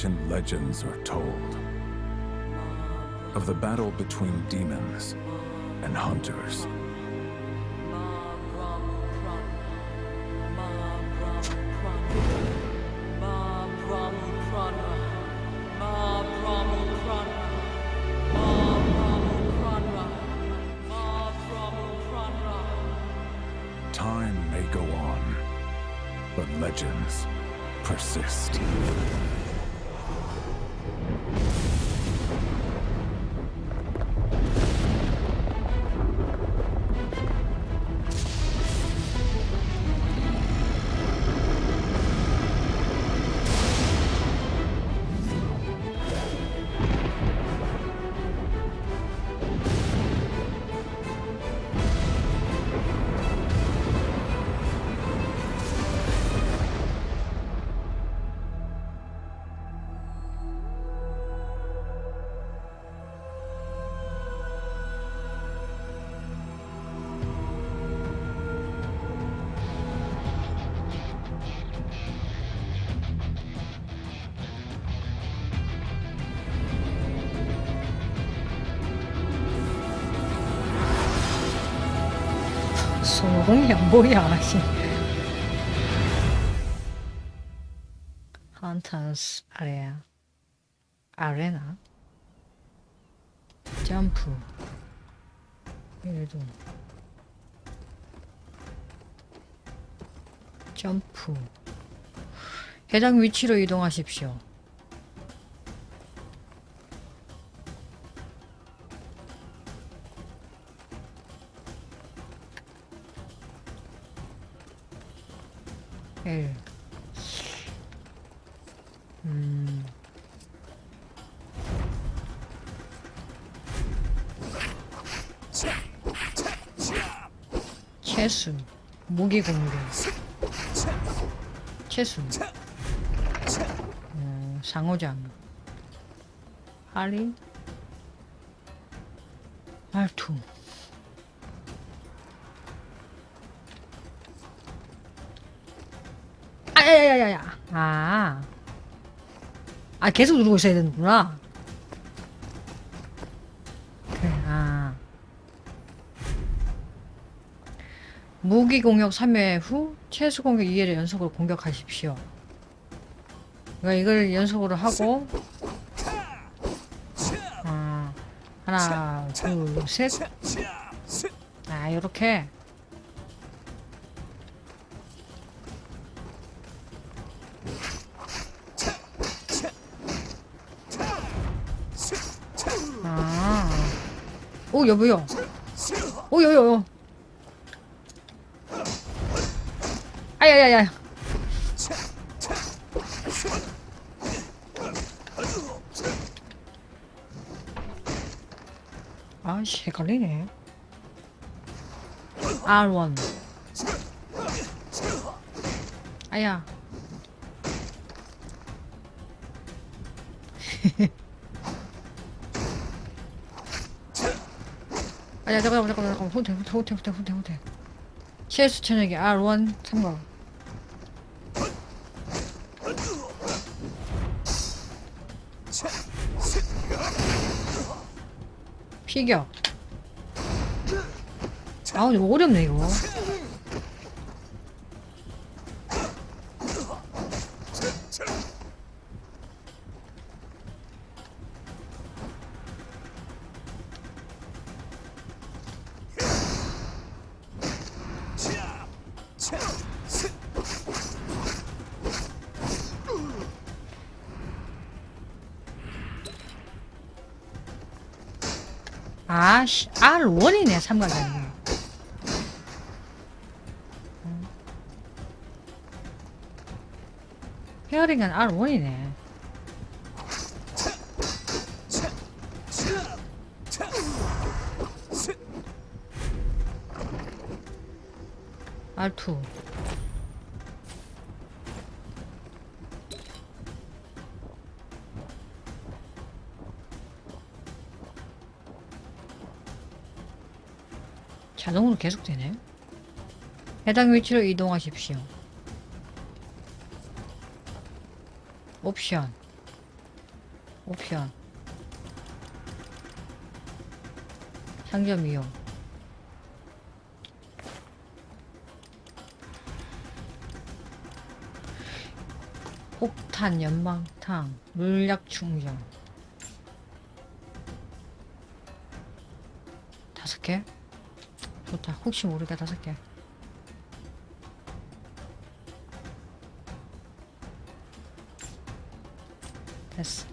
ancient legends are told of the battle between demons and hunters. Time may go on, but legends persist. 소공이야 뭐야 씨. 헌터스 아레아. 아레나. 점프. 이동. 점프. 해당 위치로 이동하십시오. L 음. 채수 무기 공격 채수 음, 상호장. 할리 말투 아야야야야. 아. 아 계속 누르고 있어야 되는구나. 아. 무기 공격 3회 후 최소 공격 2회를 연속으로 공격하십시오. 그러니까 이걸 연속으로 하고 아, 하나 둘 셋아 요렇게 오, 여보요. 오, 여요, 여. 아야야야. 아씨, 헷갈리네. R1. 아야. 아야 잠깐만 잠깐만 잠깐만. 호텔 호텔 호텔 호텔 호텔 CS 천역이 R1 참가 피겨 아 이거 어렵네 이거 아 씨 R1이네 참가자님 페어링은 R1이네 R2 자동으로 계속 되네. 해당 위치로 이동하십시오. 옵션. 옵션 상점 이용 폭탄 연방탕 물약 충전 다섯 개 좋다. 혹시 모르게 다섯 개. 됐어.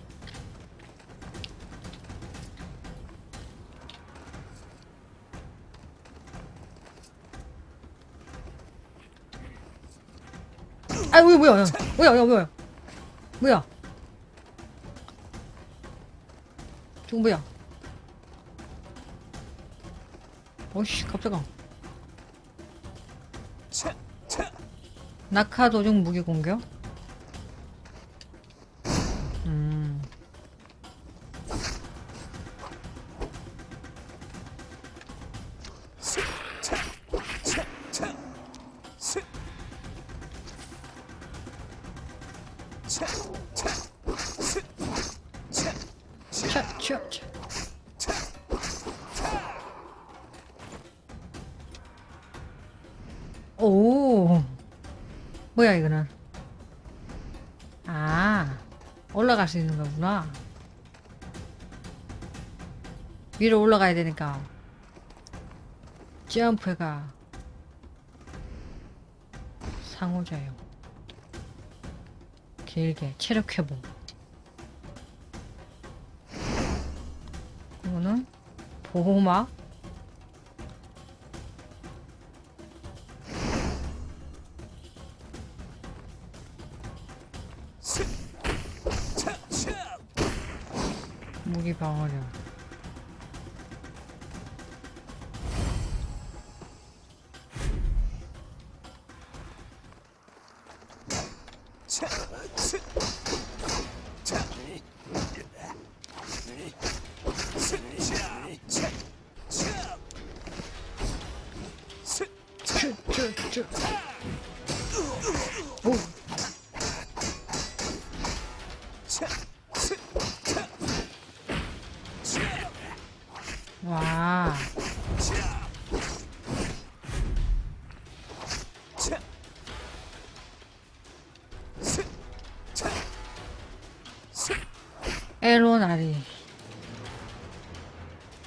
아 뭐야 뭐야 뭐야 뭐야 뭐야? 뭐야? 저거 뭐야 어이씨 깜짝아 낙하 도중 무기 공격? 음 오, 뭐야 이거는? 아, 올라갈 수 있는 거구나. 위로 올라가야 되니까 점프가 상호작용. 길게 체력 회복. 이거는 보호막. 방어력. 쭈, L1 아리.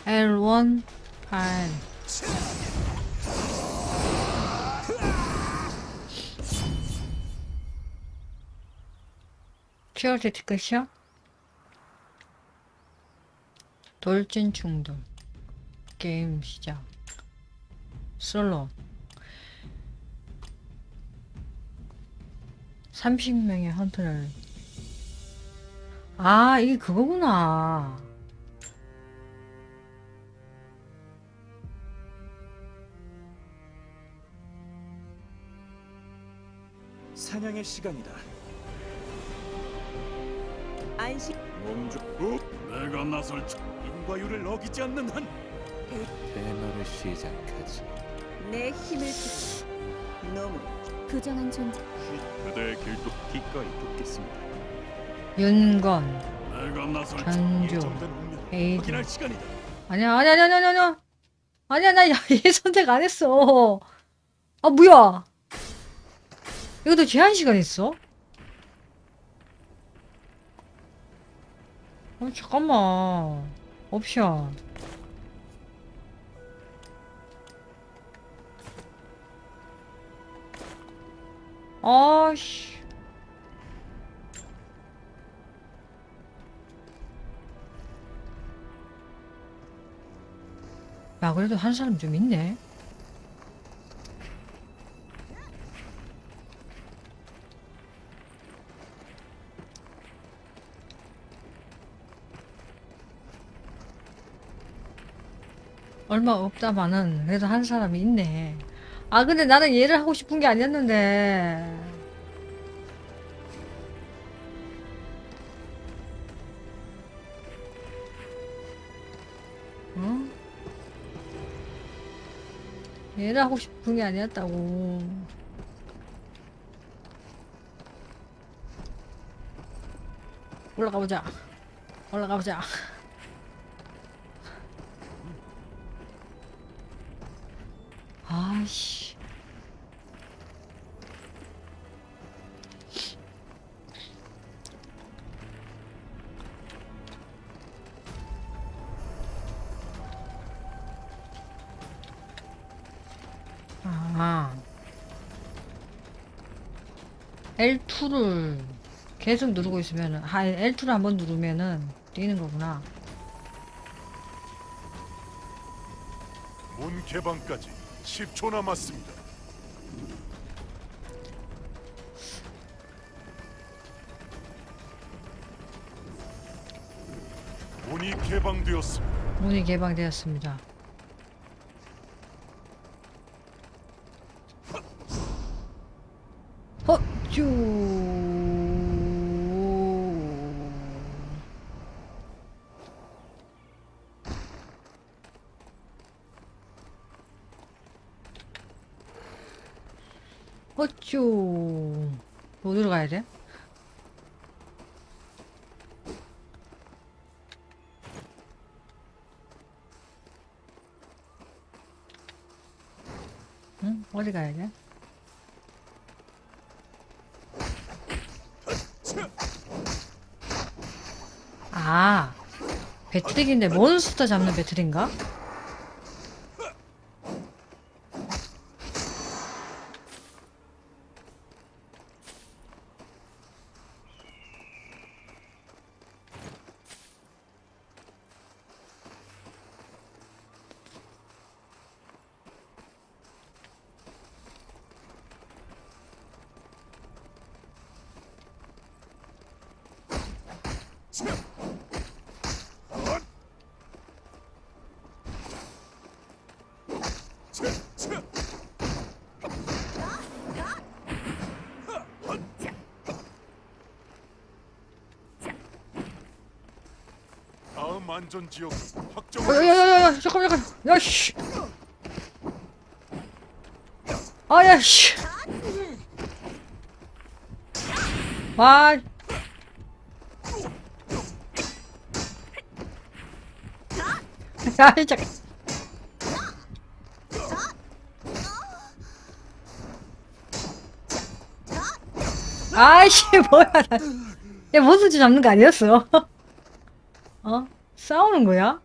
L1 발. 큐어리티 끝이야? 돌진 충돌. 게임 시작. 솔로. 30명의 헌터를. 아, 이게 그거구나. 사냥의 시간이다. 안식 몸주 어? 내가 나설 차- 인과율을 어기지 않는 한 테너를 시작하지. 내 힘을 주 너무 부정한 존재 그대의 길도 기꺼이 돕겠습니다. 윤건. 견조, 에이드. 아니야, 아니야, 아니야, 아니야, 아니야. 아니야, 나 얘 선택 안 했어. 아, 뭐야. 이것도 제한 시간 있어? 아, 잠깐만. 옵션. 아씨. 야, 그래도 한 사람 좀 있네. 얼마 없다마는 그래도 한 사람이 있네. 아, 근데 나는 얘를 하고 싶은 게 아니었는데. 얘를 하고 싶은 게 아니었다고. 올라가 보자. 올라가 보자. 아씨. L2를 계속 누르고 있으면은, 아, L2를 한번 누르면은 뛰는 거구나. 문 개방까지 10초 남았습니다. 문이 개방되었습니다. 문이 개방되었습니다. 헛쭈. 헛쭈. 어디로 가야 돼? 응? 어디 가야 돼? 아, 배트릭인데 몬스터 잡는 배트리인가? 다음 안전 지역 어, 확정. 야, 야, 야, 야, 잠깐만, 잠깐만. 야, 씨. 아, 야, 씨. 와. 야, 진짜. 아이씨, 뭐야. 나. 야, 몬스터 잡는 거 아니었어? 어? 싸우는 거야?